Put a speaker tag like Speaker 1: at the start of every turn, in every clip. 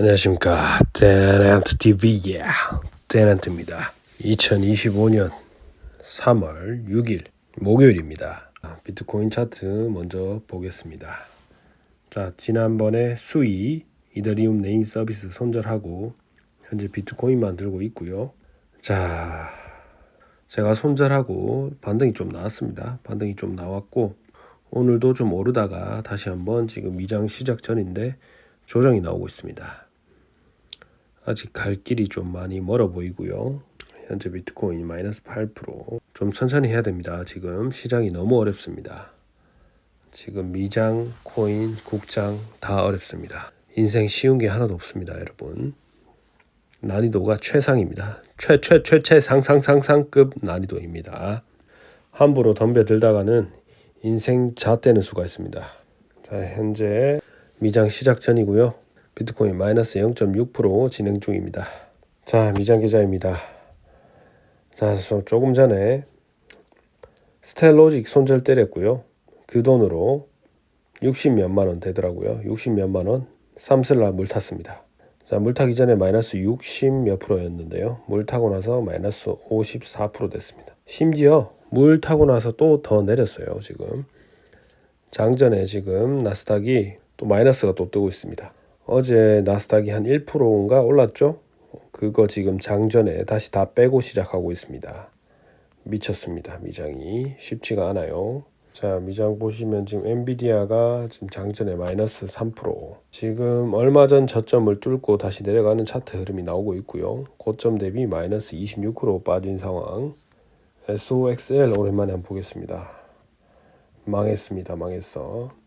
Speaker 1: 안녕하십니까. 테넌트 TV의 테넌트입니다 2025년 3월 6일 목요일입니다. 비트코인 차트 먼저 보겠습니다. 자 지난번에 수위 이더리움 네임 서비스 손절하고 현재 비트코인만 들고 있고요. 자 제가 손절하고 반등이 좀 나왔습니다. 반등이 좀 나왔고 오늘도 좀 오르다가 다시 한번 지금 미장 시작 전인데 조정이 나오고 있습니다. 아직 갈 길이 좀 많이 멀어 보이고요. 현재 비트코인이 마이너스 8%좀 천천히 해야 됩니다. 지금 시장이 너무 어렵습니다. 지금 미장, 코인, 국장 다 어렵습니다. 인생 쉬운 게 하나도 없습니다, 여러분. 난이도가 최상입니다. 최 최 최 최상상상상급 난이도입니다. 함부로 덤벼들다가는 인생 잣되는 수가 있습니다. 자, 현재 미장 시작 전이고요. 비트코인 마이너스 0.6% 진행 중입니다. 자, 미장 계좌입니다. 자, 저 조금 전에 스텔로직 손절 때렸고요. 그 돈으로 60 몇만 원 되더라고요. 60 몇만 원 삼슬라 물 탔습니다. 자, 물 타기 전에 마이너스 60 몇 프로였는데요. 물 타고 나서 마이너스 54% 됐습니다. 심지어 물 타고 나서 또 더 내렸어요. 지금 장전에 지금 나스닥이 또 마이너스가 또 뜨고 있습니다. 어제 나스닥이 한 1%인가 올랐죠? 그거 지금 장전에 다시 다 빼고 시작하고 있습니다. 미쳤습니다. 미장이 쉽지가 않아요. 자 미장 보시면 지금 엔비디아가 지금 장전에 마이너스 3% 지금 얼마 전 저점을 뚫고 다시 내려가는 차트 흐름이 나오고 있고요. 고점 대비 마이너스 26% 빠진 상황 SOXL 오랜만에 한번 보겠습니다. 망했습니다. 망했어.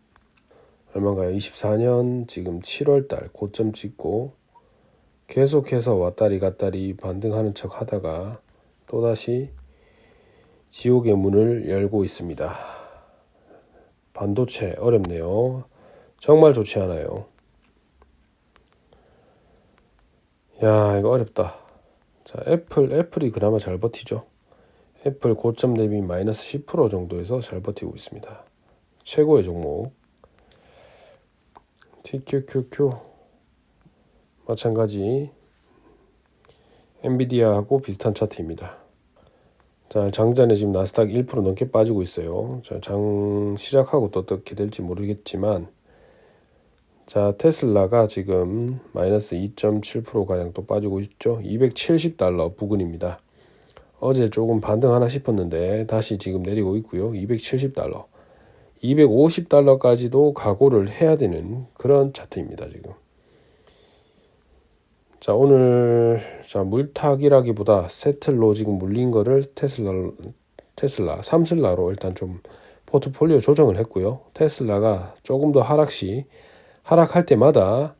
Speaker 1: 얼마인가요? 24년 지금 7월달 고점 찍고 계속해서 왔다리 갔다리 반등하는 척 하다가 또다시 지옥의 문을 열고 있습니다. 반도체 어렵네요. 정말 좋지 않아요. 야 이거 어렵다. 자 애플 애플이 그나마 잘 버티죠. 애플 고점 대비 마이너스 10% 정도에서 잘 버티고 있습니다. 최고의 종목. TQQQ 마찬가지 엔비디아하고 비슷한 차트입니다. 자, 장전에 지금 나스닥 1% 넘게 빠지고 있어요. 자, 장 시작하고 또 어떻게 될지 모르겠지만 자, 테슬라가 지금 마이너스 2.7% 가량 또 빠지고 있죠. 270달러 부근입니다. 어제 조금 반등하나 싶었는데 다시 지금 내리고 있고요. 270달러. 250달러까지도 각오를 해야 되는 그런 차트입니다, 지금. 자, 오늘 자, 물타기라기보다 세틀로 지금 물린 거를 테슬라 테슬라 삼슬라로 일단 좀 포트폴리오 조정을 했고요. 테슬라가 조금 더 하락 시 하락할 때마다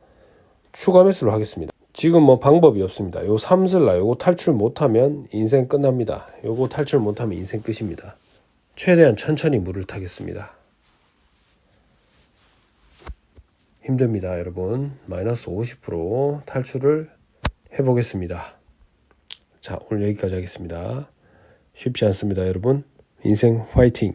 Speaker 1: 추가 매수를 하겠습니다. 지금 뭐 방법이 없습니다. 요 삼슬라 요거 탈출 못하면 인생 끝납니다. 요거 탈출 못하면 인생 끝입니다. 최대한 천천히 물을 타겠습니다. 힘듭니다, 여러분. 마이너스 50% 탈출을 해보겠습니다. 자, 오늘 여기까지 하겠습니다. 쉽지 않습니다, 여러분. 인생 화이팅!